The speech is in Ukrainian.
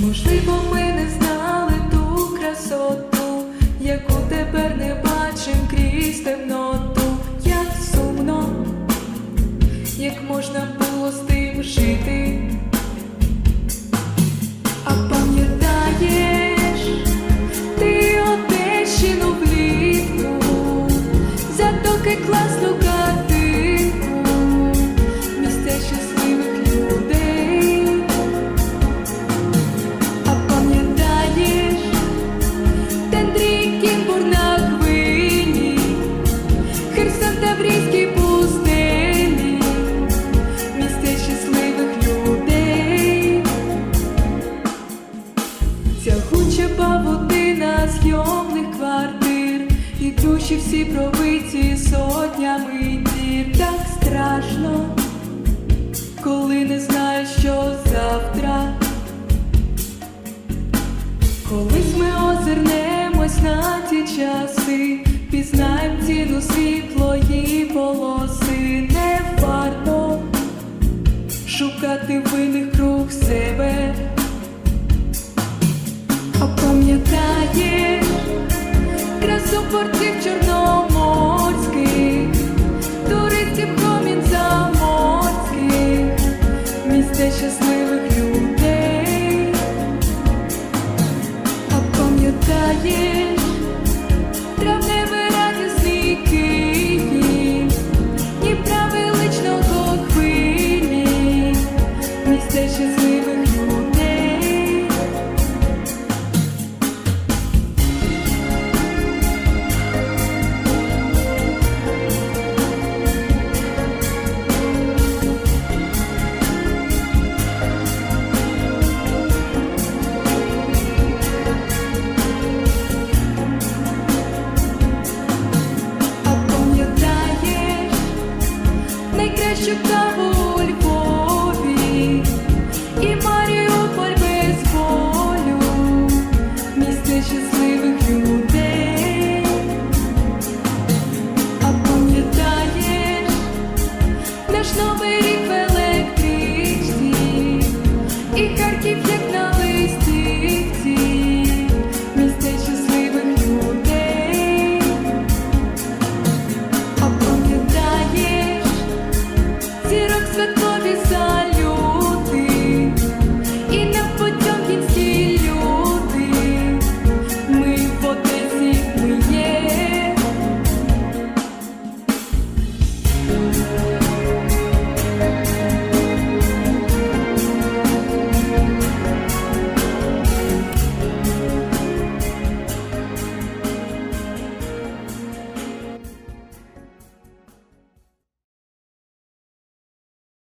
Можливо, ми не знали ту красоту, яку тепер не бачим крізь темноту, як сумно, як можна було з тим жити, а пам'ятаєш, ти отечину влітку, затоки класну. І всі пробиті сотнями дір. Так страшно, коли не знаєш, що завтра. Колись ми озирнемось на ті часи, пізнаєм ціну світлої полоси, не варто шукати винних круг себе. А пам'ятаєш щасливих людей. А пам'ятаєш Пам'ятаєш каву